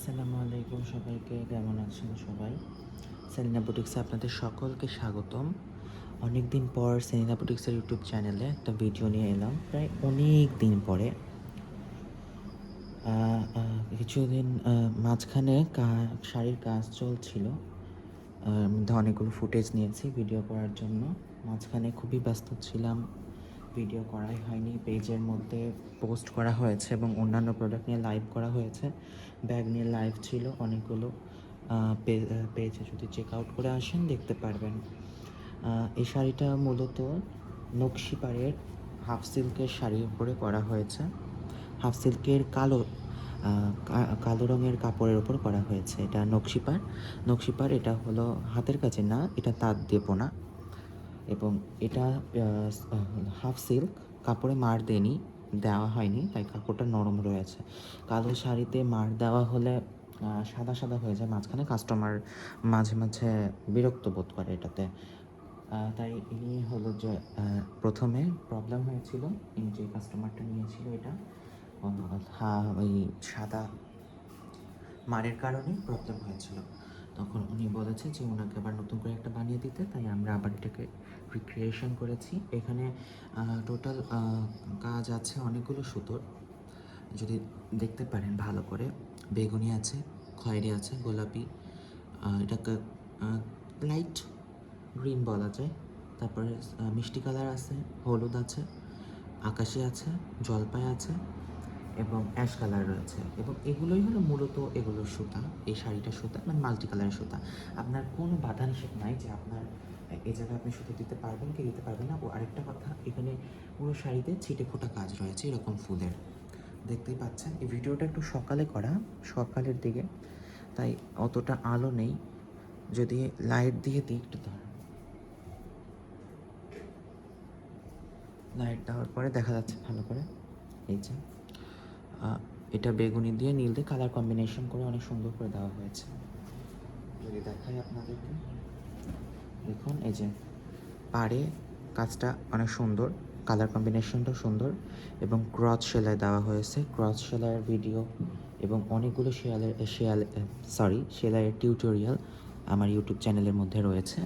আসসালামু আলাইকুম সবাইকে, কেমন আছেন সবাই? সেলিনা বুটিক্সে আপনাদের সকলকে স্বাগতম। অনেক দিন পর সেলিনা বুটিক্সের ইউটিউব চ্যানেলে একটা ভিডিও নিয়ে এলাম, প্রায় অনেক দিন পরে কিছুদিন মাঝখানে শাড়ির কাজ চলছিল। মধ্যে অনেকগুলো ফুটেজ নিয়েছি ভিডিও করার জন্য। মাঝখানে খুবই ব্যস্ত ছিলাম ভিডিও করাই হয়নি পেজের মধ্যে পোস্ট করা হয়েছে এবং অন্যান্য প্রোডাক্ট নিয়ে লাইভ করা হয়েছে। ব্যাগ নিয়ে লাইভ ছিল অনেকগুলো পেজে যদি চেক আউট করে আসেন দেখতে পারবেন। এই শাড়িটা মূলত নকশি পাড়ের হাফ সিল্কের শাড়ির উপরে করা হয়েছে। হাফ সিল্কের কালো কালো রঙের কাপড়ের ওপর করা হয়েছে এটা নকশিপার নকশিপার এটা হলো হাতের কাছে না, এটা তাঁত দিয়ে বোনা। এবং এটা হাফ সিল্ক কাপড়ে মার দেয়নি, দেওয়া হয়নি, তাই কাপড়টা নরম রয়েছে। কালো শাড়িতে মার দেওয়া হলে সাদা সাদা হয়ে যায়, মাঝখানে কাস্টমার মাঝে মাঝে বিরক্ত বোধ করে এটাতে। তাই ইনি হলো যে প্রথমে প্রবলেম হয়েছিল যে কাস্টমারটা নিয়েছিল এটা। ওই সাদা মারের কারণেই প্রবলেম হয়েছিল। তখন উনি বলেছে যে ওনাকে আবার নতুন করে একটা বানিয়ে দিতে, তাই আমরা আবার এটাকে রিক্রিয়েশন করেছি। এখানে টোটাল কাজ আছে অনেকগুলো সুতোর। যদি দেখতে পারেন ভালো করে, বেগুনি আছে, খয়েরি আছে, গোলাপি এটাকে লাইট গ্রিন বলা যায়। তারপরে মিষ্টি কালার আছে, হলুদ আছে, আকাশি আছে, জলপাই আছে এবং অ্যাশ কালার রয়েছে। এবং এগুলোই হলো মূলত এগুলোর সুতা। এই শাড়িটার সুতা মানে মাল্টি কালারের সুতা। আপনার কোনো বাধা নিষেধ নাই যে আপনার এই জায়গায় আপনি সুতো দিতে পারবেন কি দিতে পারবেন না। ও আরেকটা কথা, এখানে পুরো শাড়িতে ছিটে ফোটা কাজ রয়েছে এরকম ফুলের। দেখতেই পাচ্ছেন, এই ভিডিওটা একটু সকালে করা, সকালের দিকে। তাই অতটা আলো নেই। যদি লাইট দিয়ে দিই একটু ধর। লাইট দেওয়ার পরে দেখা যাচ্ছে ভালো করে। এই যে। এটা বেগুনি দিয়ে নীল দিয়ে কালার কম্বিনেশন করে অনেক সুন্দর করে দেওয়া হয়েছে। যদি দেখাই আপনাদেরকে। দেখুন, এই যে পাড়ে কাজটা অনেক সুন্দর কালার কম্বিনেশনটাও সুন্দর এবং ক্রস সেলাই দেওয়া হয়েছে। ক্রস সেলাইয়ের ভিডিও এবং অনেকগুলো শেয়ালের, শেয়াল সরি সেলাইয়ের টিউটোরিয়াল আমার ইউটিউব চ্যানেলের মধ্যে রয়েছে।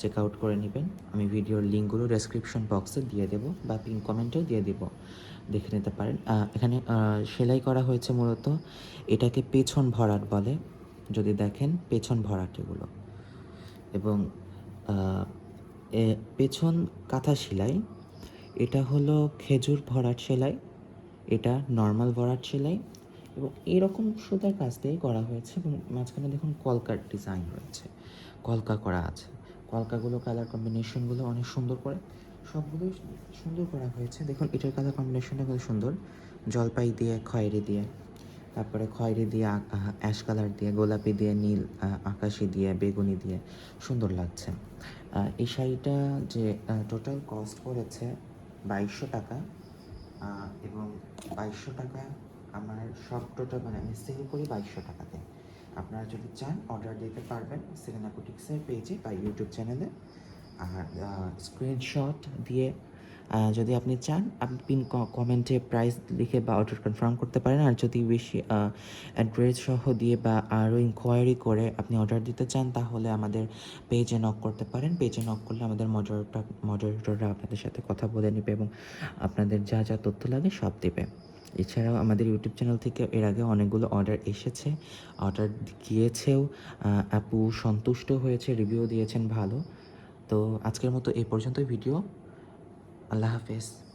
চেক আউট করে নেবেন। আমি ভিডিওর লিঙ্কগুলো ডেসক্রিপশন বক্সে দিয়ে দেবো বা পিন কমেন্টেও দিয়ে দেবো। দেখে নিতে পারেন। এখানে সেলাই করা হয়েছে মূলত এটাকে পেছন ভরাট বলে। যদি দেখেন, পেছন ভরাট এগুলো। এবং পেছন কাঁথা সেলাই। এটা হলো খেজুর ভরাট সেলাই। এটা নর্মাল ভরাট সেলাই। এবং এরকম সুতার কাজ দিয়ে করা হয়েছে এবং মাঝখানে দেখুন কলকার ডিজাইন রয়েছে। কলকা করা আছে। কলকাগুলো কালার কম্বিনেশনগুলো অনেক সুন্দর করে, সবগুলোই সুন্দর করা হয়েছে। দেখুন, এটার কালার কম্বিনেশনটা খুব সুন্দর। জলপাই দিয়ে, খয়েরি দিয়ে, তারপরে খয়েরি দিয়ে অ্যাশ কালার দিয়ে, গোলাপি দিয়ে, নীল আকাশি দিয়ে, বেগুনি দিয়ে, সুন্দর লাগছে। এই শাড়িটা যে টোটাল কস্ট পড়েছে বাইশশো টাকা এবং বাইশশো টাকা আমার সব টোটাল মানে আমি সেল করি বাইশশো টাকাতে। আপনারা যদি চান অর্ডার দিতে পারবেন সেরেনাকোটিক্সের পেজে বা ইউটিউব চ্যানেলে আর স্ক্রিনশট দিয়ে যদি আপনি চান, আপনি পিন কমেন্টে প্রাইস লিখে বা অর্ডার কনফার্ম করতে পারেন। আর যদি বেশি অ্যাড্রেস সহ দিয়ে বা আরও ইনকোয়ারি করে আপনি অর্ডার দিতে চান, তাহলে আমাদের পেজে নক করতে পারেন। পেজে নক করলে আমাদের মডারেটর মডারেটররা আপনাদের সাথে কথা বলে নেবে এবং আপনাদের যা যা তথ্য লাগে সব দেবে। এছাড়াও আমাদের ইউটিউব চ্যানেল থেকে এর আগে অনেকগুলো অর্ডার এসেছে, অর্ডার গিয়েছেও আপু সন্তুষ্ট হয়েছে, রিভিউ দিয়েছেন ভালো। তো আজকের মতো এই পর্যন্তই ভিডিও। আল্লাহ হাফেজ।